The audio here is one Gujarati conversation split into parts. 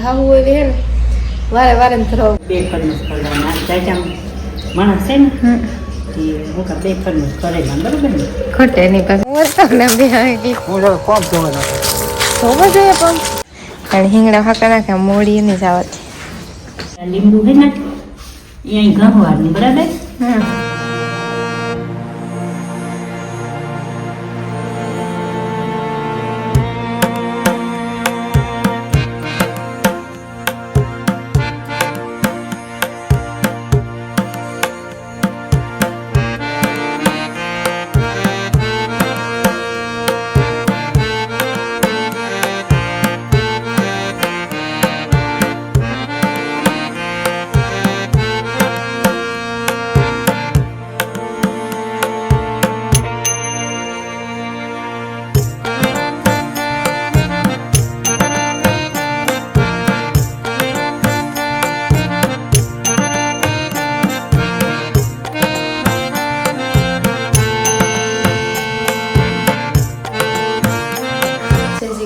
ખાવું હોય હે ને વારે વારે ને ધરાવું. બે ખરનું કરવાના જાજા માણસ છે ને નહીં હું હું નાખું જોઈએ પણ. હિંગડા ફાકા નાખ્યા મોડી નહીં જવાથી લીંબુ ને બરાબર?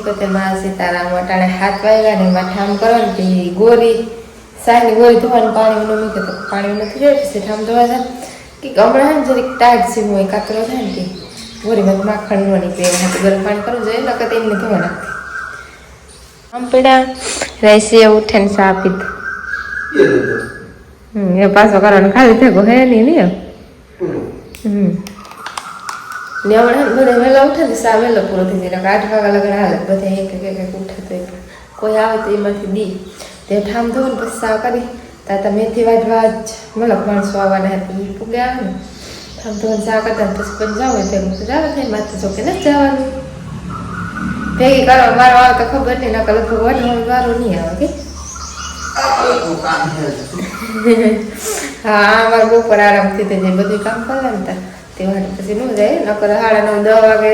શ્રી કતે માં સીતારામ અટાણે હાથ વાગ્યા ને એમાં ઠામ કરો ને તે ગોરી સારી ગોરી ધોવાનું પાણી નું મૂકે તો પાણી નથી જાય પછી ઠામ ધોવા જાય. કે હમણાં જરીક ટાઈટ સીમ હોય કાતરો થાય ને કે ગોરીમાં માખણ નો નીકળે એના ગરમ પાણી કરવું જોઈએ નકર એમને ધોવા નાખતી આમ પીડા રહેશે ઉઠે ને સા પીધું હમ એ પાછો કરવાનું ખાલી થયો હે નહીં હમ. ને હમણાં બધા વહેલા ઉઠે ને સા વહેલો પૂરો થઈ જાય. આઠ વાગ્યા લગન હાલે. બધા એક એક એક ઉઠે તો કોઈ આવે તો એમાંથી દી. તે ઠામ ધોઈને પછી સા કરી. તાતા મેથી વાઢવા જ મલક માણસો આવવાના હતા એ પૂગે આવે ને. ઠામ ધોઈને સાવ કરતા ને પછી પણ જાવ તો એમ જાવ થાય માથે જો નથી જવાનું. ભેગી કરવા મારો આવે તો ખબર નહીં નકર લગભગ વઢવાનો વારો નહીં આવે કે? હા અમારે બપોર આરામથી થઈ જાય બધું કામ કરે ને ત્યાં તે માટે પછી ન જાય નકર સાડા નવ, દસ વાગે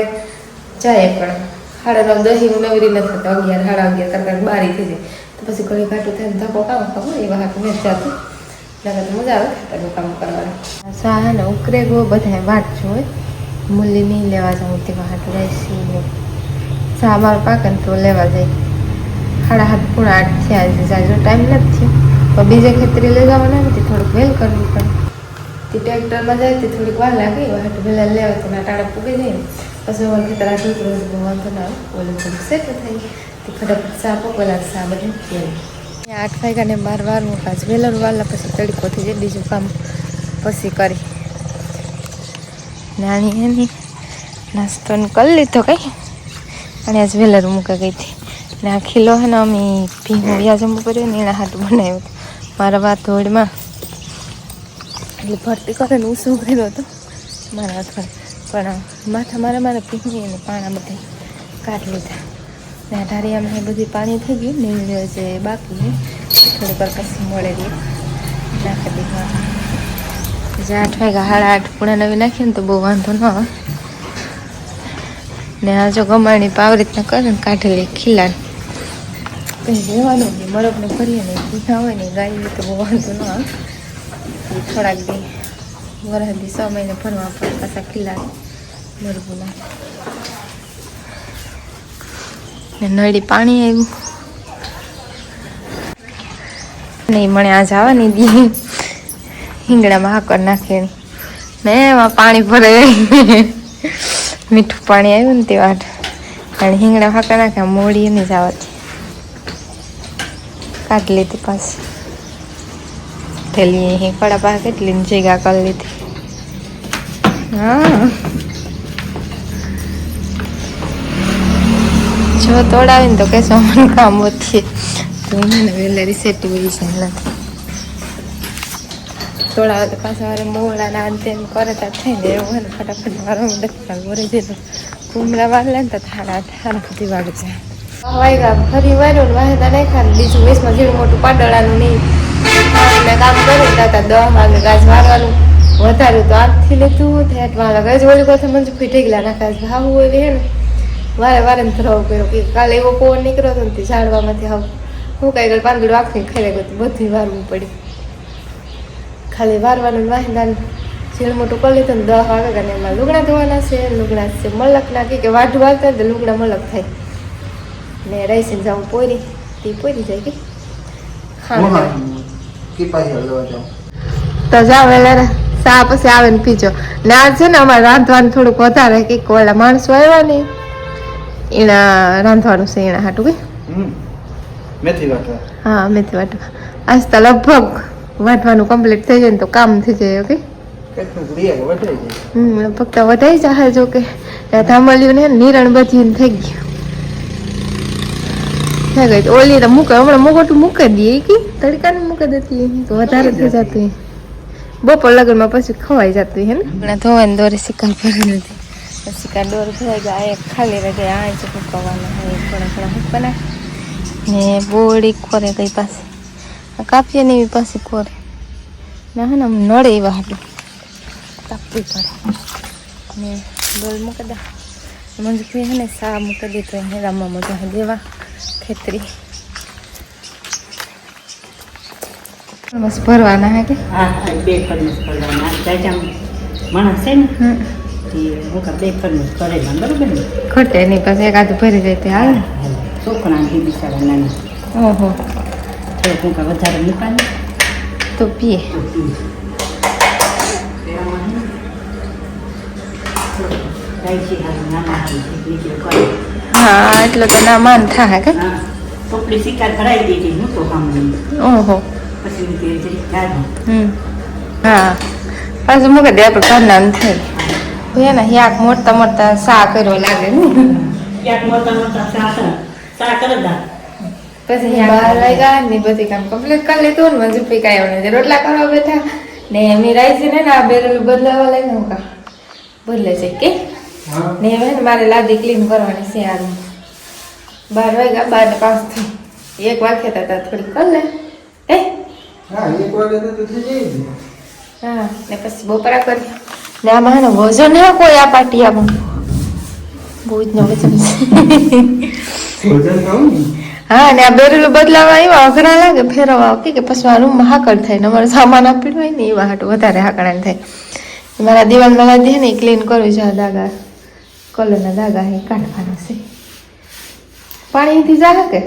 જાય પણ. સાડા નવ, દસ હું નવરી નથી થતા. અગિયાર, સાડા અગિયાર કરતા બારી થઈ જાય. તો પછી ઘડી ઘાટું થાય ધક્કો કામ ખબર એ વાહક મેં જાતું નકર મજા આવે તમે કામ કરવાનું સાને ઉકરે ગો બધા વાટ જોઈ મૂલ્ય નહીં લેવા જાઉં તે વાટ રહેશી સા મારો પાકે ને તો લેવા જાય. સાડા હાથ પૂણા આઠ થયા છે. જાજો ટાઈમ નથી થયો. પણ બીજે ખેતરી લઈ જવાના નથી થોડુંક વેલ કરવું પડે. તે ટ્રેક્ટરમાં જાય તે થોડીક વાર લાગે વાટ પહેલાં લેવા તો ટાણા પૂગી જાય પછી ખેતર આ છોકરો વાંધો ના ઓલું થોડુંક સેટ થાય તે ફટાફટ સાપો પકવેલા સા બધું કહેવાય આઠ વાગ્યાને બાર વાર મૂકા વેલર વાલા પછી તડકો થઈ જાય, બીજું કામ પછી કરી. નાની એની નાસ્તો કરી લીધો કઈ. અને આજ વેલર મૂકા ગઈ હતી. ને આ ખીલો હે ને અમે ભીનું વ્યાજ કર્યું ને એના હાથ બનાવ્યો મારા વાત ધોળમાં એટલે ભરતી કરે ને શું કર્યો હતો? મારા હાથમાં. પણ માથા મારા મારા ભીંગી અને પાણા બધા કાઢી લીધા. ને એ બધી પાણી થઈ ગયું. ને જે બાકી થોડીક વાર પછી મળે નાખી દીધા. જે આઠ વાગ્યા, સાડા આઠ. પૂણા નવી નાખીએ ને તો બહુ વાંધો ન ને આ જો ગમાણી પાવ રીતના કરે ને કાઢી લે ખીલા કંઈ રહેવાનું નહીં. મરબને ભરીએ નહીં ભીના હોય ને ગાય તો બહુ વાંધો ન આવે. થોડાક દી વરસદી સો મહિને ભરવા પડે, પાછા ખીલા મરબુના ને નળી પાણી આવ્યું નહીં મને આજ જવાની દી. હિંગડામાં હાકર નાખેણી ને એમાં પાણી ભરે મીઠું પાણી આવ્યું ને તે વાટ. અને હિંગડા હાકર નાખ્યા, મોડી નહીં જવાથી કાઢી લીધી પાછી. થેલી અહીં કડા પાસે કેટલી જગ્યા કરી લીધી. હા. જો તોડાવી ને તો કહેશો મને કામ ઓછી. તો મને વેલેરી સેટી વળી છે નથી તોડાવે તો પાછા વારે મોડા ના અંતે એમ કરે તા થઈ ને એવું હોય ફટાફટ મારો ડખા વરે જતો કુમરા વાર લે ને તો થારા થારા સુધી વાગ જાય વાગ્યા ફરી વાર વાહે વાહેતા નાખ્યા ને બીજું વેસમાં જેવું મોટું પાડળાનું નહીં. મેં કામ કર્યું હતા દસ વાગે ગાજ મારવાનું તો આજથી લેતું થાય વાળા ગાજ কথা મંજુ ફીટી ગયેલા નાખા ભાવું હોય હે ને વારે વારે ધરાવ કર્યો કે કાલે એવો પવન નીકળ્યો હતો ને ઝાડવામાંથી હાવ હું. કઈ ગઈ પાંદડું આખી ખાઈ ગયું બધું વારવું પડી ખાલી વારવાનું વાહિંદાનું ઝીણ મોટું કરી લીધું ને દહ વાગે ને એમાં લુગડા ધોવાના છે લુગડા છે મલક નાખી કે વાઢું વાળતા તો લુગડા મલક થાય ને રાઈસીને જાઉં પોરી તે પોરી જાય કે ખાવા જાઉં તો? જાઓ એટલે સા પછી આવે ને પીજો. ને આ છે ને અમારે રાંધવાનું થોડુંક વધારે કે ઓલા માણસો આવ્યા ને એના રાંધવાનું છે એના હાટું કે? મેથી વાટવા. હા મેથી વાટવા. આજ તો લગભગ વાટવાનું કમ્પ્લીટ થઈ જાય ને તો કામ થઈ જાય ઓકે હમ ફક્ત વધાઈ જાય જો કે. ધામલિયું ને નિરણ બધી થઈ ગયું. થઈ ગઈ ઓલી તો મૂકે હમણાં મોગોટું મૂકી દઈએ કે. તડકાને મૂકી દેતી તો વધારે થઈ જતું. બપોર લગનમાં પછી ખવાઈ જતું હે ને હમણાં ધોવાની દોરે શિકાર ભરી નથી શિકાર દોર ભરાઈ ગયા એક ખાલી રહી ગયા આ જ મૂકવાના હોય થોડા ઘણા ફૂંકવાના ને બોડી કોરે ગઈ પાસે. કાપીએ ને એવી પાસે કોરે ના હા ને આમ નડે એવા હાટું. કાપવી પડે. ને ડોલ મૂકી દે. મંજુભાઈ હે ને સા મૂકી દીધો એને રામમાં મજા દેવા ખેતરી. બસ ભરવાના હે કે? હા બે ફરનું કરવાના ચાચા માણસ છે ને હું બે ફરનું કરેલા બરોબર ને? ખટે એની પાસે એકાદ ભરી જાય તે હાલ. છોકરાને બિચારા નાના. ઓહો. હું વધારે મૂકાને તો પીએ તો પી. એવામાં હે ને કાંઈ છે હારું, નાના હારું છે, બીજું કરે. હા એટલો તો ના માન થાય કે? ટોપલી શિકાર કરાવી દીધી હું તો કામ ઓહો. પછી હા પાછું મૂકે દે આપણે ઘરના ન થાય. ભાઈ ને યાક મોટા મોટા સા કર્યો લાગે ને. ક્યાંક મોટા મોટા સા સા કરે દા પછી બહાર લાગ્યા ને બધી કામ કમ્પ્લીટ કરી લીધું ને મંજુ પી કાંઈ રોટલા કરવા બેઠા. ને એમની રાઈસી ને આ બેરલ બદલાવા લઈને હું કા બદલે છે કે? ને હવે ને મારે લાદી ક્લીન કરવાની છે આ બાર વાગ્યા બાર ને પાંચ થઈ. એક વાગે તા તા થોડી કર લે એ હા એક વાગે તો થઈ જાય ને. હા ને પછી બપોરા કરી. ને આમાં ને વજન હે કોઈ આ પાટિયામાં? બહુ જ ન વજન ને. હા ને આ બેરેલું બદલાવા આવ્યા અઘરા લાગે ફેરવા કે કે પછી આ રૂમમાં હાકડ થાય ને અમારે સામાન આપેલું હોય ને એવા હાટું વધારે હાકડાને થાય. મારા દિવાલમાં લાદી ને ક્લીન કરવું છે દાગા. કલરના દાગા એ કાઢવાના છે. પાણીથી જાગે કે?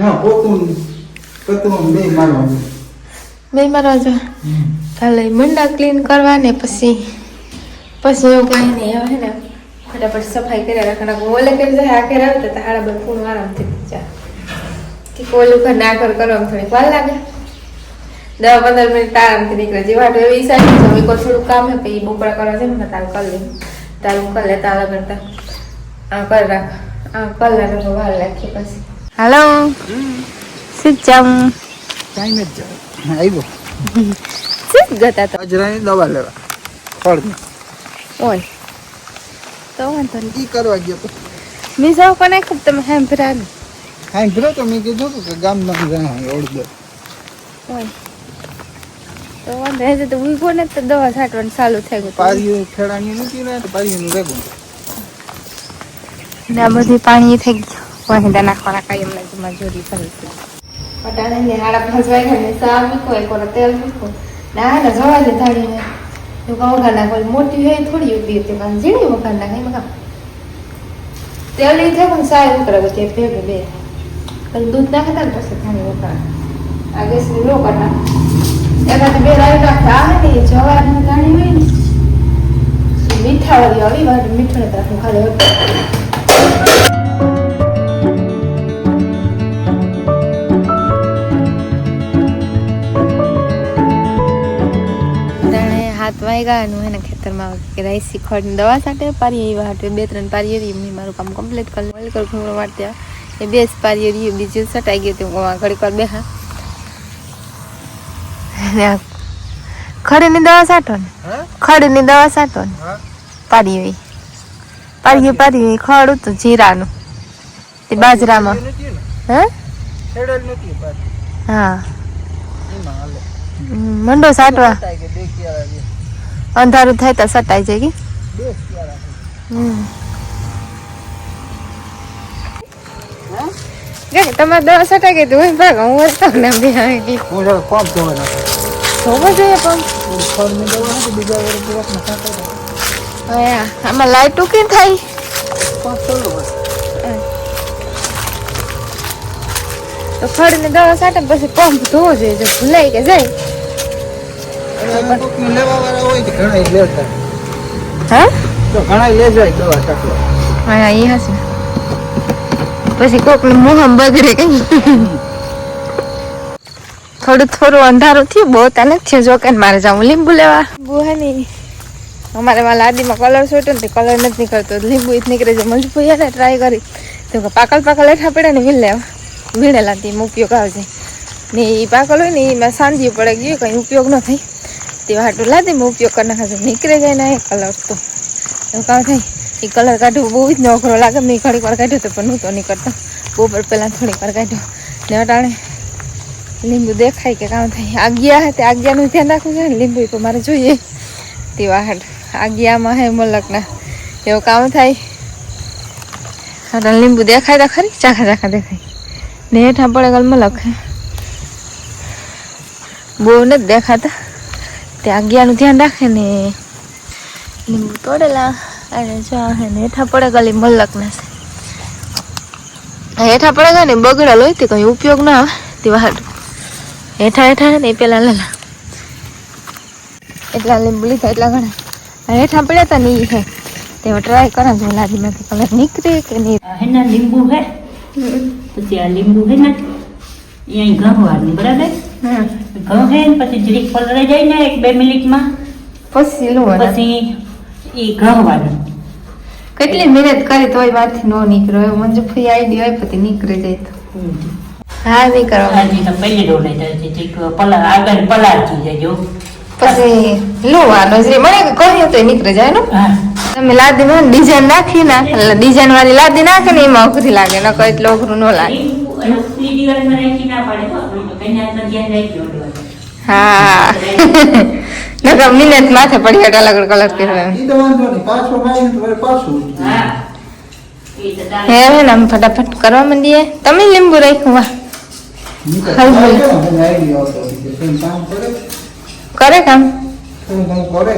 ના પોતું પોતું બે મારવાનું બે મારવા જા કાલે મંડા ક્લીન કરવા ને પછી પછી એવું કાંઈ નહીં આવે ને ફટાફટ સફાઈ કર્યા રાખવાના. ઓલે કરી જાય આખે આવે તો હાડા બે પૂર્ણ આરામથી જાય કે ઓલું ઘર ના કર કરો થોડીક વાર લાગે. દસ પંદર મિનિટ આરામથી નીકળે. જે વાટો એવી સાઈડ થોડું કામ હે પછી બપોરા કરવા છે ને તારું કરી લે તારું કરી લે તારા કરતા આ કર રાખ આ કલાક તો વાર રાખી પછી. હાલો સિચમ કાંઈ નથી જાય આવ્યો સિચ ગતા તો. અજરાની દવા લેવા. ફળ ઓય. તો વાંધો નહીં. કી કરવા ગયો તો. મેં જાવ કોને ખૂબ તમે હેમ હેમ્પરો તો મેં કીધું કે ગામમાં જાય ઓળદો ઓય. તો વાંધો હે તો ઊભો ને તો દવા છાંટવાનું ચાલુ થઈ ગયું નથી ને તો પારીઓનું રેગું ને આ બધી પાણી થઈ ગયું. વાહિંદા નાખવાના કાંઈ એમને જમા જોડી ચાલુ પટાણે ને હાડા ફસવાઈ ને સા મૂકો એક તેલ મૂકો. ના ને જવા દે ધાડીને તો વઘાર નાખો. મોટી હોય થોડી ઊભી હતી પણ ઝીણી વઘાર નાખે એમાં કામ તેલ નહીં થાય પણ સાય ઉતરે પછી ભેગું બે. દૂધ નાખતા ને પછી ધાણી વઘાર આ ગેસ લો કરતા એમાંથી બે નાખે આવે ને એ જવારની ધાણી હોય ને મીઠા હાથ વાગ્યા નું એને ખેતરમાં રાઈસ શીખવાડીને દવા સાથે પારી એવા હાટે બે ત્રણ પારી રહી મેં મારું કામ કમ્પ્લીટ કરી લીધું કર ઘૂમરો એ બે જ પારી બીજું સટાઈ ગયું હતું ઘડીક વાર બે આ ખડીની દવા સાટો ને. ખડીની દવા સાટો ને. પારી હોય. પારી પારી હોય. ખડ હતું જીરાનું. તે બાજરામાં. હે? હા. મંડો સાટવા અંધારું થાય તો સટાઈ જાય કે? હમ. તમારે દવા સટાઈ ગઈ હું ભાગ હું હતો ને બે હું જરા પંપ જોવા જોઈએ પણ. બીજા વર્ષ આમાં લાઈટ ઉકી થાય. તો ફળ ને દવા સાટે પછી પંપ ધોવો જોઈએ, જો ભૂલાઈ કે જાય. પછી કોક મોહમ બગડે કઈ. થોડું થોડું અંધારું થયું, બહુ તને છે જો કે મારે જાઉં લીંબુ લેવા. બહુ હે નહીં અમારે માં લાદીમાં કલર છોટ્યો ને કલર નથી નીકળતો. લીંબુ જ નીકળે છે. મજબૂત યાર ટ્રાય કરી. તો પાકલ પાકલ એઠા પડે ને વીણ લેવા. વીણે લાદી ઉપયોગ આવજે ને એ પાકલ હોય ને એમાં સાંજી પડે ગયું, કંઈ ઉપયોગ ન થાય. તે હાટું લાદીમાં ઉપયોગ કરી નાખે નીકળે જાય ને કલર તો. એવું કામ થાય. એ કલર કાઢવું બહુ જ નોખરો લાગે. મેં ઘડીક વાર કાઢ્યો તો પણ નહોતો નીકળતો બપોર પહેલાં થોડીક વાર કાઢ્યો. ને અટાણે લીંબુ દેખાય કે કામ થાય? આગિયા હે તે આગિયાનું ધ્યાન રાખવું છે ને? લીંબુ તો મારે જોઈએ. તે વાહટ આજ્ઞામાં હે મલકના. એવું કામ થાય? અને લીંબુ દેખાય તો ખરી? ચાખા ચાખા દેખાય. ને હેઠા પડે ગલ મલક. બહુ નથી દેખાતા. તે આગિયાનું ધ્યાન રાખે ને. લીંબુ તોડેલા. અને જો ને હેઠા પડે ગલી મલકના છે. હેઠા પડે ને બગડેલ હોય તે કંઈ ઉપયોગ ના આવે. તે વાહટ હેઠા હેઠા ને પેલા લેલા એટલા લીંબુ લીધા એટલા ઘણા. હેઠા પડ્યા હતા ને ઈ હે. તે ટ્રાય કરા જો લાદીમાંથી કલર નીકળે કે નહીં? હે ને લીંબુ હે. પછી આ લીંબુ હે ને એ અહીં ઘઉં વાળની બરાબર. ઘઉં હે ને પછી જરીક જાય ને એક બે મિનિટમાં પછી લો પછી એ ઘઉં વાળું કેટલી મહેનત કરી તોયમાંથી નો નીકળ્યો એવું મંજુ ફઈ આઈડી હોય પછી નીકળી જાય તો. હા નહીં કરવા હજી તો પહેલી ડોલે પલાર આગળ જજો પછી લોવાનો છે. મને કે કહ્યું તો નીકળી જાય ને હા. તમે લાદીમાં ડિઝાઇન નાખી ના ડિઝાઇન વાળી લાદી નાખે ને એમાં અઘરી લાગે ન કહે એટલે અઘરું ન લાગે. હો. કઈ નકર મિનત માથે પડી હટ અલગ કલર જાય. હા ને આમ ફટાફટ કરવા માંડીએ. તમે લીંબુ રાખ્યું વાહ. કામ કરે કામ કરે